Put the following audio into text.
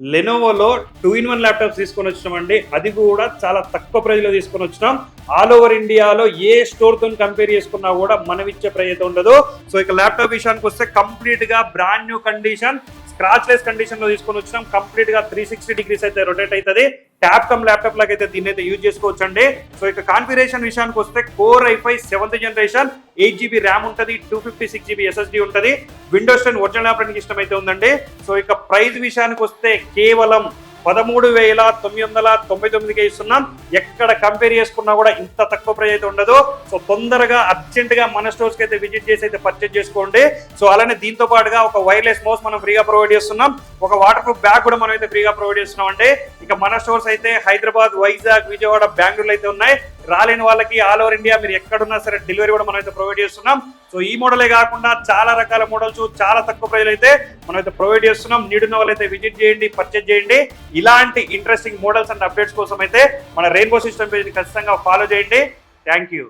లెనోవోలో two in one laptops తీసుకొని వచ్చినామండి. అది కూడా చాలా తక్కువ ప్రైజ్లో తీసుకొని వచ్చినాం. ఆల్ ఓవర్ ఇండియాలో ఏ స్టోర్తో కంపేర్ చేసుకున్నా కూడా మనం ఇచ్చే ప్రైజ్ అయితే ఉండదు. సో ఇక ల్యాప్టాప్ విషయానికి వస్తే కంప్లీట్గా brand new condition scratch less కండిషన్లో తీసుకొని వచ్చినాం. కంప్లీట్గా త్రీ సిక్స్టీ డిగ్రీస్ అయితే రొటేట్ అవుతుంది ట్యాప్ కమ్ ల్యాప్టాప్ లాగా అయితే దీన్ని అయితే యూజ్ చేసుకోవచ్చు అండి సో ఇక కాన్ఫిగరేషన్ విషయానికి వస్తే core I five seventh generation eight GB RAM ఉంటుంది two fifty six GB SSD ఉంటుంది. Windows ten original operating system అయితే ఉందండి. సో ఇక ప్రైస్ విషయానికి వస్తే కేవలం పదమూడు వేల తొమ్మిది వందల తొంభై తొమ్మిదికి ఇస్తున్నాం. ఎక్కడ కంపేర్ చేసుకున్నా కూడా ఇంత తక్కువ ప్రైజ్ అయితే ఉండదు. సో తొందరగా అర్జెంట్గా మన స్టోర్స్కి అయితే విజిట్ చేసి అయితే పర్చేజ్ చేసుకోండి. సో అలానే దీంతో పాటుగా ఒక వైర్లెస్ మౌస్ మనం ఫ్రీగా ప్రొవైడ్ చేస్తున్నాం. ఒక వాటర్ ప్రూఫ్ బ్యాగ్ కూడా మనం అయితే ఫ్రీగా ప్రొవైడ్ చేస్తున్నాం అంటే ఇక మన స్టోర్స్ అయితే హైదరాబాద్ వైజాగ్ విజయవాడ బెంగళూరు అయితే ఉన్నాయి. రాలేని వాళ్ళకి ఆల్ ఓవర్ ఇండియా మీరు ఎక్కడున్నా సరే డెలివరీ కూడా మనం అయితే ప్రొవైడ్ చేస్తున్నాం. సో ఈ మోడలే కాకుండా చాలా రకాల మోడల్స్ చాలా తక్కువ ప్రైస్ అయితే మనం అయితే ప్రొవైడ్ చేస్తున్నాం. నీడున్న వాళ్ళైతే విజిట్ చేయండి పర్చేజ్ చేయండి. ఇలాంటి ఇంట్రెస్టింగ్ మోడల్స్ అండ్ అప్డేట్స్ కోసం అయితే మన రెయిన్బో సిస్టమ్ పేజ్ని ఖచ్చితంగా ఫాలో చేయండి. Thank you